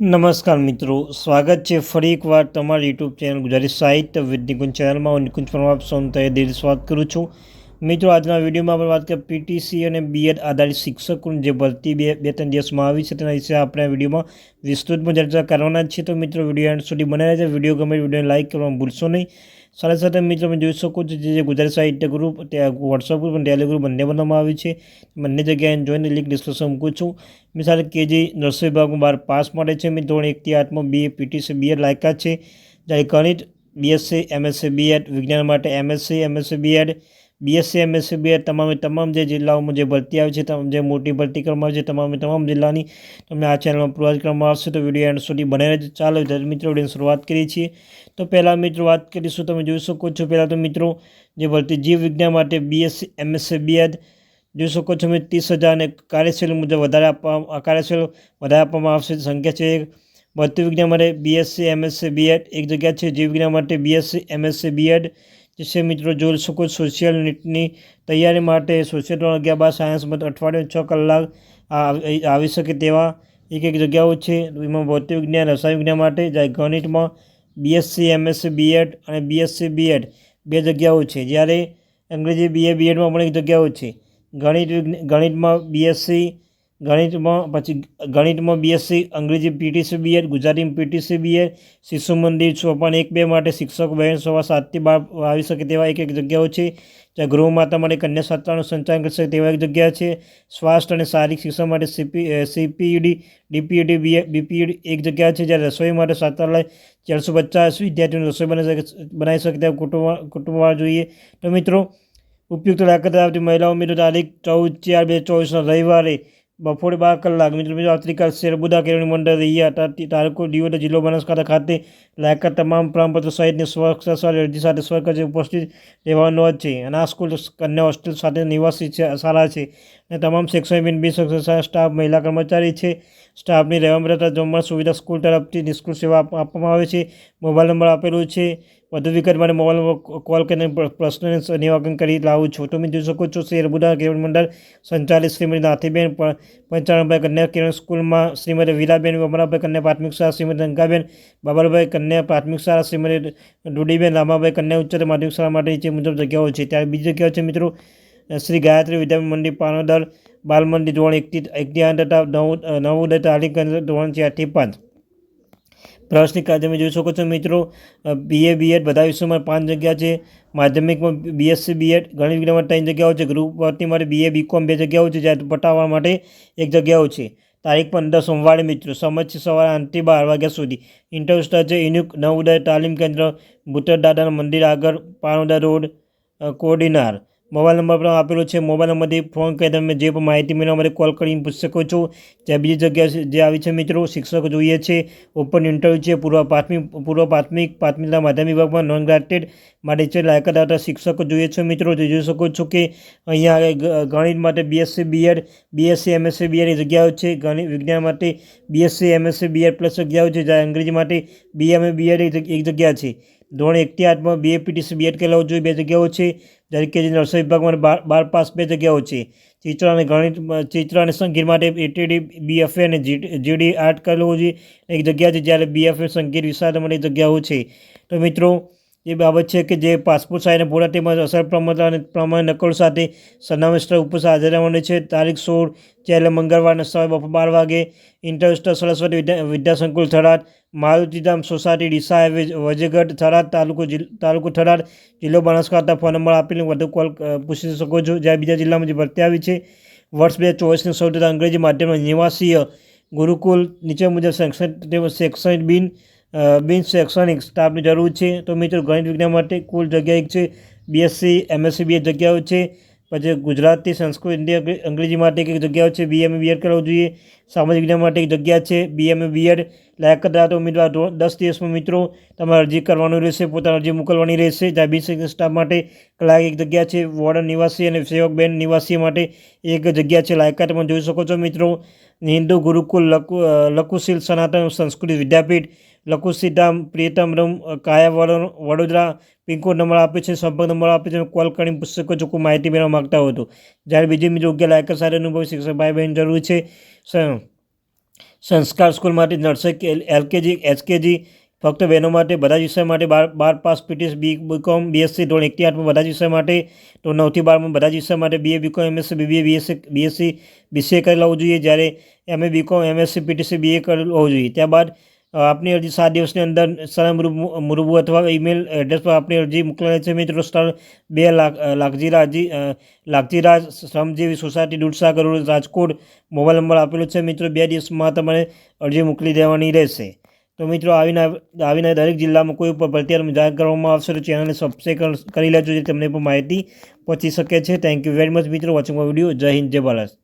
નમસ્કાર મિત્રો, સ્વાગત છે ફરી એકવાર તમારી યુટ્યુબ ચેનલ ગુજરાતી સાહિત્ય વિદ નિકુંજ ચેનલમાં. હું નિકુંજ પરમાર, આપ સૌનું તહે દિલ સ્વાગત કરું છું. મિત્રો, આજના વિડીયોમાં આપણે વાત કરીએ પીટીસી અને બીએડ આધારિત શિક્ષકોની, જે ભરતી બે બે, ત્રણ દિવસમાં આવી છે. તેના વિશે આપણે વિડીયોમાં વિસ્તૃતમાં ચર્ચા કરવાના છે તો મિત્રો, વીડિયો એન્ડ સુધી બનાવ્યા છે વીડિયો ગમે વીડિયો લાઇક કરવાનું ભૂલશો નહીં. સાથે સાથે મિત્રો, તમે જોઈ શકો છો જે ગુજરાતી સાહિત્ય ગ્રુપ ત્યાં વોટ્સઅપ ગ્રુપ અને ટેલી ગ્રુપ બંને બનાવવામાં આવી છે. બંને જગ્યાએ જોઈને લિંક ડિસ્કશન મૂકું છું. મિસાલ કેજી નર્સરી વિભાગમાં બાર પાસ મળે છે મિત્રો, ધોરણ એકથી આઠમાં બી એ પીટીસી બીએડ લાયકાત છે. જ્યારે ગણિત બીએસસી એમએસસી બીએડ વિજ્ઞાન માટે MSc MSc BEd BSc MSc BEd તમામે તમામ જે જિલ્લાઓમાં જે ભરતી આવે છે જે મોટી ભરતી કરવામાં આવે છે, તમામે તમામ જિલ્લાની તમને આ ચેનલમાં પ્રોવાઈડ કરવામાં આવશે. તો વીડિયો એન્ડ સુધી બનાવી ચાલો મિત્રો, વિડીયોની શરૂઆત કરીએ છીએ. તો પહેલાં મિત્રો, વાત કરીશું, તમે જોઈ શકો છો. પહેલાં તો મિત્રો, જે ભરતી જીવ વિજ્ઞાન માટે બીએસસી એમએસસી બીએડ જોઈ શકો છો મેં ત્રીસ હજારને કાર્યશીલ મુજબ વધારે આપવા કાર્યશૈલ વધારે આપવામાં આવશે. સંખ્યા છે ભરતી વિજ્ઞાન માટે બીએસસી એમએસસી બીએડ એક જગ્યા છે જીવ વિજ્ઞાન માટે બીએસસી એમએસસી બીએડ છે મિત્રો જોઈ શકો સોશિયલ નીટની તૈયારી માટે સોશિયલ ધોરણ અગિયાર બાર સાયન્સમાં અઠવાડિયે છ કલાક આવી શકે તેવા એક એક જગ્યાઓ છે એમાં ભૌતિક વિજ્ઞાન રસાયણ વિજ્ઞાન માટે જ્યારે ગણિતમાં બીએસસી એમએસસી બીએડ અને બીએસસી બીએડ બે જગ્યાઓ છે જ્યારે અંગ્રેજી બીએ બીએડમાં પણ એક જગ્યાઓ છે ગણિત ગણિતમાં બીએસસી ગણિતમાં પછી ગણિતમાં બીએસસી અંગ્રેજી પીટીસી બીએડ ગુજરાતીમાં પીટીસી બીએડ શિશુ મંદિર સોપાન એક બે માટે શિક્ષક બહેન સવા સાતથી બાર આવી શકે તેવા એક એક જગ્યાઓ છે, જ્યાં ગૃહ માતા માટે કન્યા છાત્રાનું સંચાલન કરી શકે તેવા એક જગ્યા છે. સ્વાસ્થ્ય અને શારીરિક શિક્ષણ માટે સીપી સીપીઈડી ડીપીઈડી બી બીપીઈડી એક જગ્યા છે જ્યારે રસોઈ માટે છાત્રાલય ચારસો પચાસ વિદ્યાર્થીઓને રસોઈ બનાવી શકે બનાવી શકે તેવા કુટુંબ, કુટુંબવાળા જોઈએ. તો મિત્રો, ઉપયુક્ત લાકત ધરાવતી મહિલાઓ મિત્રો, તારીખ ચૌદ ચાર બે ચોવીસના રવિવારે બપોરે બાર કલાક. મિત્રો મિત્રો આવતીકાલ શેરબુદા કેળવણી મંડળ રહ્યા તાલુકો ડીઓ જિલ્લો બનાસકાંઠા ખાતે લાયકાત તમામ પ્રમાણપત્રો સહિતની સ્વરક્ષા અરજી સાથે સ્વકર્જ ઉપસ્થિત રહેવાનો છે. અને આ સ્કૂલ કન્યા હોસ્ટેલ સાથે નિવાસી છે, શાળા છે. અને તમામ શૈક્ષણિક બિન બિન સ્ટાફ, મહિલા કર્મચારી છે. સ્ટાફની રહેવા રહેતા જમવા સુવિધા સ્કૂલ તરફથી નિઃશુલ્ક સેવા આપવામાં આવે છે. મોબાઈલ નંબર આપેલો છે. વધુ વિગત માટે મોબાઈલ કોલ કરીને પ્રશ્નને નિરાકરણ કરી લાવું છું. તમે જોઈ શકો છો શેરબુદા કેવડ મંડળ સંચાલિત શ્રીમતી નાથીબેન પંચાણભાઈ કન્યા કિરણ સ્કૂલમાં શ્રીમતી વિલાબેન વમરાભાઈ કન્યા પ્રાથમિક શાળા, શ્રીમતી ગંગાબેન બાબરભાઈ કન્યા પ્રાથમિક શાળા, શ્રીમતી ડુડીબેન રામાભાઈ કન્યા ઉચ્ચતર માધ્યમિક શાળા માટે નીચે મુજબ જગ્યાઓ છે. ત્યારે બીજી જગ્યાઓ છે મિત્રો, શ્રી ગાયત્રી વિદ્યા મંદિર, પાનોદર બાલ મંદિર ધોરણ એકથી એકથી આઠ તથા નવ નવોદય તાલીમ કેન્દ્ર ધોરણ ચારથી પાંચ. પ્રવાસની તમે જોઈ શકો છો મિત્રો. બીએ બીએડ બધા વિષયોમાં પાંચ જગ્યા છે. માધ્યમિકમાં બીએસસી બીએડ ગણિત વિજ્ઞાનમાં ત્રણ જગ્યાઓ છે. ગ્રુપ ભરતી માટે બીએ બીકોમ બે જગ્યાઓ છે જ્યારે પટાવવા માટે એક જગ્યાઓ છે. તારીખ પંદર સોમવારે મિત્રો. સમજ સવારે આઠથી બાર વાગ્યા સુધી. ઇન્ટરવ્યુ સ્ટાર છે ઇન્યુક નવોદય તાલીમ કેન્દ્ર ભૂતર દાદાના મંદિર આગળ Panoda road Kodinar. Mobile number પણ આપેલો છે. મોબાઈલ નંબરથી ફોન કરી તમે જે પણ માહિતી મેળવવા માટે કોલ કરીને પૂછી શકો છો. જ્યાં બીજી જગ્યા જે આવી છે મિત્રો, શિક્ષકો જોઈએ છે. ઓપન ઇન્ટરવ્યૂ છે. પૂર્વ પ્રાથમિક પૂર્વ પ્રાથમિક, પ્રાથમિકતા માધ્યમિક વિભાગમાં નોન ગ્રાન્ટેડ માટે છે લાયકાત આવતા શિક્ષકો જોઈએ છે મિત્રો. જોઈ શકો છો કે અહીંયા ગણિત માટે બીએસસી બીએડ બીએસસી એમએસસી બીએડની જગ્યાઓ છે. ગણિત, વિજ્ઞાન માટે બીએસસી એમએસસી બીએડ પ્લસ જગ્યાઓ છે. જ્યારે અંગ્રેજી માટે બીએમએ બીએડ એક જગ્યા છે. ધોરણ એકથી આઠમાં બીએપીટીસી બીએડ કરેલા જોઈએ બે જગ્યાઓ છે જ્યારે કે જે નર્સરી વિભાગમાં બાર બાર પાસ બે જગ્યાઓ છે. ચિત્ર અને ગણિત, ચિત્ર અને સંગીત માટે એટીડી બીએફએ અને જીડી આર્ટ કરેલું જોઈએ એક જગ્યા છે જ્યારે બીએફએ સંગીત વિશાળ માટે જગ્યાઓ છે. તો મિત્રો એ બાબત છે કે જે પાસપોર્ટ સાઇઝના પૂરા તેમજ અસર પ્રમાણ પ્રમાણે નકલ સાથે સરનામા ઉપર હાજર રહેવાની છે. તારીખ સોળ ચાર મંગળવારના સવારે બપોર બાર વાગે ઇન્ટરસ્ટર સરસ્વતી વિદ્યા, વિદ્યાસંકુલ થરાદ, મારુતિધામ સોસાયટી, ડીસા હાઈવે, વજેગઢ થરાદ, તાલુકો તાલુકો થરાદ, જિલ્લો બનાસકાંઠા. ફોન નંબર આપીને વધુ કોલ પૂછી શકો છો. જ્યાં બીજા જિલ્લામાં જે ભરતી આવી છે, વર્ષ બે ચોવીસની સૌથી અંગ્રેજી માધ્યમના નિવાસીય ગુરુકુલ નીચે મુજબ શૈક્ષણિક શૈક્ષણિક બિન બિન શૈક્ષણિક સ્ટાફની જરૂર છે. તો મિત્રો, ગણિત વિજ્ઞાન માટે કુલ જગ્યા એક છે. બીએસસી એમએસસી બે જગ્યાઓ છે. પછી ગુજરાતી, સંસ્કૃત, હિન્દી અંગ્રેજી માટે એક જગ્યાઓ છે. બીએમએ બીએડ કરવું જોઈએ. સામાજિક વિજ્ઞાન માટે એક જગ્યા છે. બીએમએ બીએડ લાયકાત ધરાવતો ઉમેદવાર દસ દિવસમાં મિત્રો, તમારે અરજી કરવાનું રહેશે, પોતાની અરજી મોકલવાની રહેશે. જ્યાં બિન સ્ટાફ માટે કલાક એક જગ્યા છે, વોર્ડન નિવાસી અને સેવક બેન નિવાસી માટે એક જગ્યા છે. લાયકાત તમે જોઈ શકો છો મિત્રો. હિન્દુ ગુરુકુલ લકુ લકુશીલ સનાતન સંસ્કૃત વિદ્યાપીઠ લકુસીધામ પ્રિયતમ રમ, કાયા વડોદરા પિનકોડ નંબર આપે છે, સંપર્ક નંબર આપે છે, કોલ કરીને પુસ્તકો શકો માહિતી મેળવવા માગતા હોય તો. જ્યારે બીજી યોગ્ય લાયકાત સાથે અનુભવી શિક્ષક ભાઈ બહેન જરૂર છે સંસ્કાર સ્કૂલ માટે નર્સરી એલકેજી, એચકેજી, ફક્ત બહેનો માટે, બધા જ વિષય માટે, બાર બાર pass PTS, B, BCom, BSc, ધોરણ એકથી આઠમાં બધા જ વિષય માટે, તો નવથી બારમાં બધા જ વિષય માટે BA BCom MSc BBA BSc BSc BCA કરી હોવું જોઈએ. જ્યારે MA BCom MSc PTC BA કરી હોવું જોઈએ. ત્યારબાદ આપની અરજી સાત દિવસની અંદર સરળ મુરબુ અથવા ઈમેલ એડ્રેસ પર આપની અરજી મોકલાય છે. મિત્રો, સ્થળ બે લાખ લાખજીરાજી Lakhajiraj Shramjivi society Dudhsagar road Rajkot. Mobile number આપેલો છે. મિત્રો, બે દિવસમાં તમારે અરજી મોકલી દેવાની રહેશે. તો મિત્રો, આવીને આવીને દરેક જિલ્લામાં કોઈ ઉપર ભરતી જાહેર કરવામાં આવશે તો ચેનલને સબસ્ક્રાઈબ કરી લેજો જે તમને પણ માહિતી પહોંચી શકે છે. થેન્ક યુ વેરી મચ મિત્રો watching my video Jai Hind, Jai Bharat.